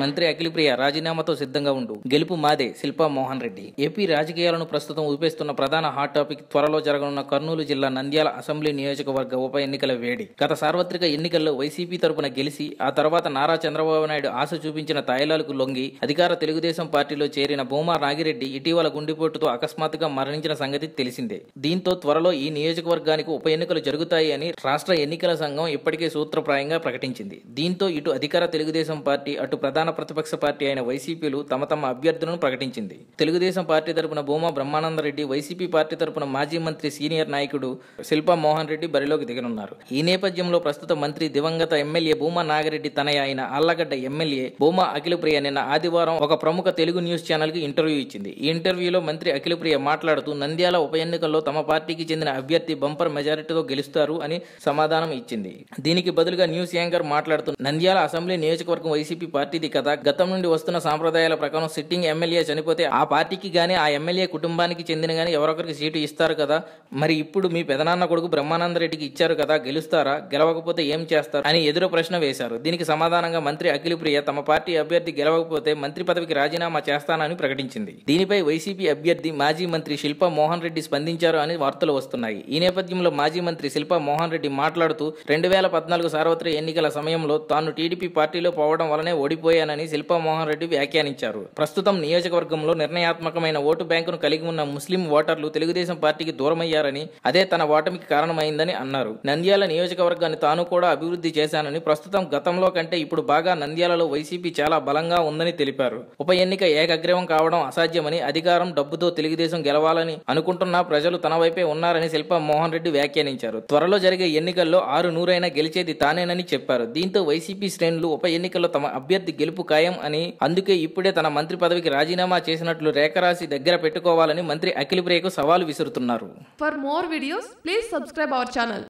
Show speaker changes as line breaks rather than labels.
మంత్రి అఖిలప్రియ రాజీనామాతో సిద్ధంగా ఉండు. గెలుపు మాదే శిల్పా మోహన్ రెడ్డి. ఏపీ రాజకీయాలను ప్రస్తుతం ఊపేస్తున్న ప్రధాన హాట్ టాపిక్ త్వరలో జరగనున్న కర్నూలు జిల్లా నంద్యాల అసెంబ్లీ నియోజకవర్గ ఉప ఎన్నికల వేడి. గత సార్వత్రిక ఎన్నికల్లో వైసీపీ తరపున గెలిచి ఆ తర్వాత నారా చంద్రబాబు నాయుడు ఆశ చూపించిన తాయిలాలకు లొంగి అధికార తెలుగుదేశం పార్టీలో చేరిన భూమా నాగిరెడ్డి ఇటీవల గుండెపోటుతో అకస్మాత్తుగా మరణించిన సంగతి తెలిసిందే. దీంతో త్వరలో ఈ నియోజకవర్గానికి ఉప ఎన్నికలు జరుగుతాయి అని రాష్ట్ర ఎన్నికల సంఘం ఇప్పటికే సూత్రప్రాయంగా ప్రకటించింది. దీంతో ఇటు అధికార తెలుగుదేశం పార్టీ అటు ప్రధాన ప్రతిపక్ష పార్టీ అయిన వైసీపీలు తమ తమ అభ్యర్థులను ప్రకటించింది. తెలుగుదేశం పార్టీ తరపున భూమా బ్రహ్మానందరెడ్డి వైసీపీ పార్టీ తరపున మాజీ మంత్రి సీనియర్ నాయకుడు శిల్పా మోహన్ రెడ్డి బరిలోకి దిగనున్నారు. ఈ నేపథ్యంలో ప్రస్తుత మంత్రి దివంగత ఎమ్మెల్యే భూమా నాగిరెడ్డి తనయ అయిన ఆళ్ళగడ్డ ఎమ్మెల్యే భూమా అఖిలప్రియ నిన్న ఆదివారం ఒక ప్రముఖ తెలుగు న్యూస్ ఛానల్కి ఇంటర్వ్యూ ఇచ్చింది. ఈ ఇంటర్వ్యూలో మంత్రి అఖిలప్రియ మాట్లాడుతూ నంద్యాల ఉప ఎన్నికల్లో తమ పార్టీకి చెందిన అభ్యర్థి బంపర్ మెజారిటీతో గెలుస్తారు అని సమాధానం ఇచ్చింది. దీనికి బదులుగా న్యూస్ యాంకర్ మాట్లాడుతూ నంద్యాల అసెంబ్లీ నియోజకవర్గం వైసీపీ పార్టీది కదా. గతం నుండి వస్తున్న సాంప్రదాయాల ప్రకారం సిట్టింగ్ ఎమ్మెల్యే చనిపోతే ఆ పార్టీకి గానీ ఆ ఎమ్మెల్యే కుటుంబానికి చెందిన గానీ ఎవరొకరికి సీటు ఇస్తారు కదా. మరి ఇప్పుడు మీ పెదనాన్న కొడుకు బ్రహ్మానంద రెడ్డికి ఇచ్చారు కదా గెలుస్తారా? గెలవకపోతే ఏం చేస్తారు? అని ఎదురు ప్రశ్న వేశారు. దీనికి సమాధానంగా మంత్రి అఖిలప్రియ తమ పార్టీ అభ్యర్థి గెలవకపోతే మంత్రి పదవికి రాజీనామా చేస్తానని ప్రకటించింది. దీనిపై వైసీపీ అభ్యర్థి మాజీ మంత్రి శిల్పా మోహన్ రెడ్డి స్పందించారు అని వార్తలు వస్తున్నాయి. ఈ నేపథ్యంలో మాజీ మంత్రి శిల్పా మోహన్ రెడ్డి మాట్లాడుతూ రెండు వేల పద్నాలుగు సార్వత్రిక ఎన్నికల సమయంలో తాను టీడీపీ పార్టీలో పోవడం వల్లనే ఓడిపోయాను శిల్పా మోహన్ రెడ్డి వ్యాఖ్యానించారు. ప్రస్తుతం నియోజకవర్గంలో నిర్ణయాత్మకమైన ఓటు బ్యాంకును కలిగి ఉన్న ముస్లిం ఓటర్లు తెలుగుదేశం పార్టీకి దూరమయ్యారని అదే తన ఓటమికి కారణమైందని అన్నారు. నంద్యాల నియోజకవర్గాన్ని తాను కూడా అభివృద్ధి చేశానని ప్రస్తుతం గతంలో కంటే ఇప్పుడు బాగా నంద్యాలలో వైసీపీ చాలా బలంగా ఉందని తెలిపారు. ఉప ఎన్నిక ఏకగ్రీవం కావడం అసాధ్యమని అధికారం డబ్బుతో తెలుగుదేశం గెలవాలని అనుకుంటున్న ప్రజలు తన వైపే ఉన్నారని శిల్ప మోహన్ రెడ్డి వ్యాఖ్యానించారు. త్వరలో జరిగే ఎన్నికల్లో ఆరు నూరైనా గెలిచేది తానేనని చెప్పారు. దీంతో వైసీపీ శ్రేణులు ఉప ఎన్నికల్లో తమ అభ్యర్థి గెలుపు ఖాయం అని అందుకే ఇప్పుడే తన మంత్రి పదవికి రాజీనామా చేసినట్లు రేఖరాశి దగ్గర పెట్టుకోవాలని మంత్రి అఖిలప్రియకు సవాల్ విసురుతున్నారు.
For more videos please subscribe our channel